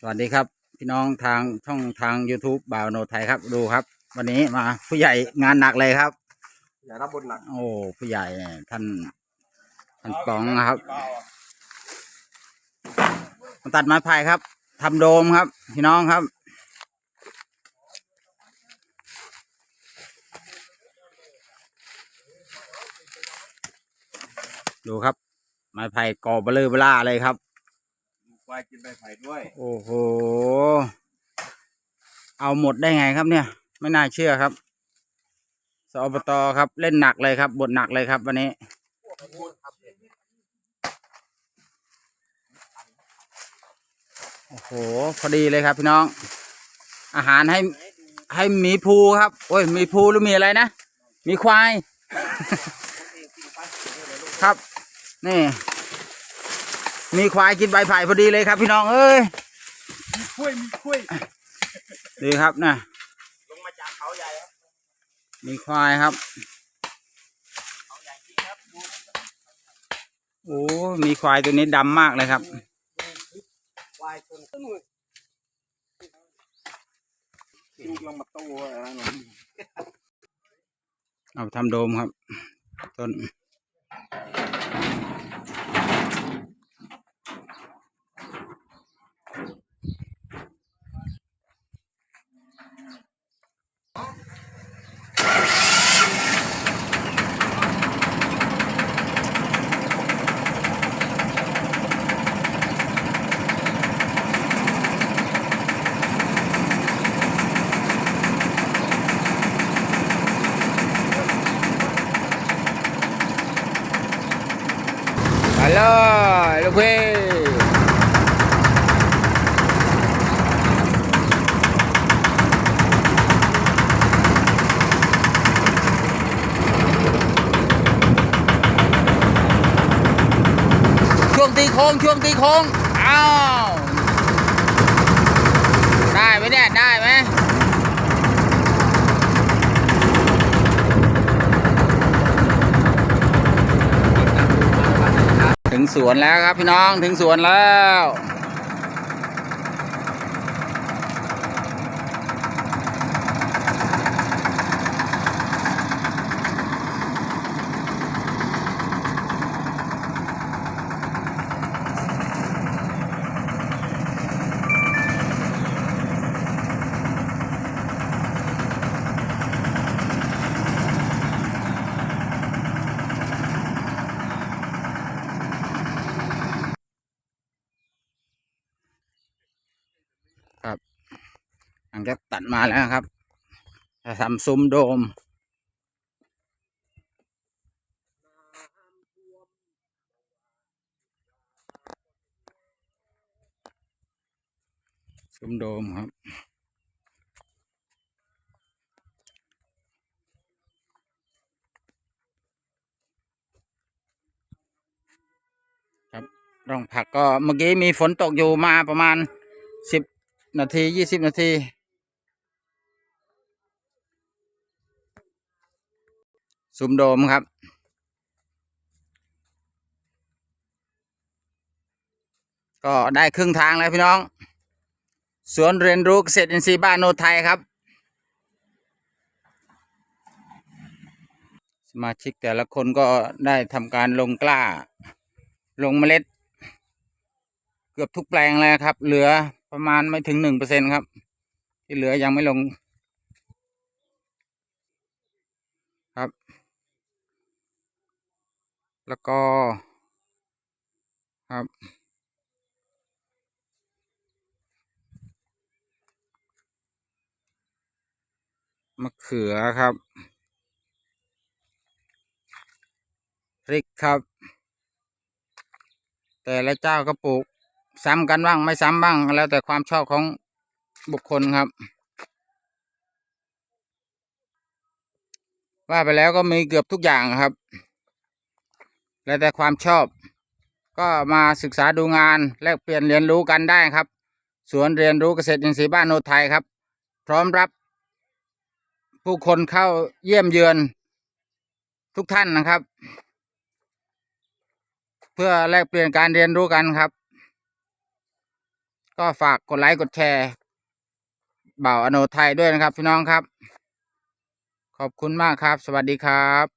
สวัสดีครับ พี่น้องทางช่องทาง YouTube บ่าวโนไทยครับดูครับ วันนี้มาผู้ใหญ่งานหนักเลยครับ อย่ารับบทหนักโอ้ผู้ใหญ่ท่านท่านป๋องนะครับมาตัดไม้ไผ่ครับทำโดมครับ พี่น้องครับดูครับ ไม้ไผ่ก่อเบลอเบล่าเลยครับ ควายกินใบไผ่ด้วย โอ้โห เอาหมดได้ไงครับเนี่ย ไม่น่าเชื่อครับ สอบตครับเล่นหนักเลยครับ บทหนักเลยครับ วันนี้ โอ้โห พอดีเลยครับพี่น้อง อาหารให้ให้หมีภูครับ โอ้ยหมีภูหรือมีอะไรนะมีควาย ครับ นี่ มีควายกินใบไผ่พอดีเลยครับ พี่น้องเอ้ยมีคุยมีคุยดีครับนะลงมาจากเขาใหญ่ครับ มีควายครับเขาใหญ่จริงครับดูโอ้มีควายตัวนี้ดำมากเลยครับควายต้นต้นมือลูกลงมาโตอะไรนั่นเอาไปทำโดมครับ ต้น ฮัลโหลลูกพี่ช่วงตีโค้งช่วงตีโค้งอ้าวได้ไหมเนี่ย ได้ไหม ถึงสวนแล้วครับพี่น้องถึงสวนแล้ว ลังจากตัดมาแล้วครับจะทำซุ้มโดม ซุ้มโดมครับครับร่องผักก็เมื่อกี้มีฝนตกอยู่มาประมาณสิบนาทียี่สิบนาที ซุ้มโดมครับ ก็ได้ครึ่งทางแล้วพี่น้อง สวนเรียนรู้เกษตรอินทรีย์บ้านโนไทยครับ สมาชิกแต่ละคนก็ได้ทำการลงกล้า ลงเมล็ด เกือบทุกแปลงแล้วครับ เหลือประมาณไม่ถึงหนึ่งเปอร์เซ็นครับ ที่เหลือยังไม่ลงครับ แล้วก็ ครับ มะเขือครับ พริกครับ แต่ละเจ้าก็ปลูก ซ้ำกันบ้างไม่ซ้ำบ้าง แล้วแต่ความชอบของบุคคลครับว่าไปแล้วก็มีเกือบทุกอย่างครับ แล้วแต่ความชอบ ก็มาศึกษาดูงานแลกเปลี่ยนเรียนรู้กันได้ครับ สวนเรียนรู้เกษตรอินทรีย์บ้านโนไทยครับ พร้อมรับ ผู้คนเข้าเยี่ยมเยือนทุกท่านนะครับ เพื่อแลกเปลี่ยนการเรียนรู้กันครับ ก็ฝากกดไลค์กดแชร์เบ่าวอโนไทยด้วยนะครับ พี่น้องครับ ขอบคุณมากครับ สวัสดีครับ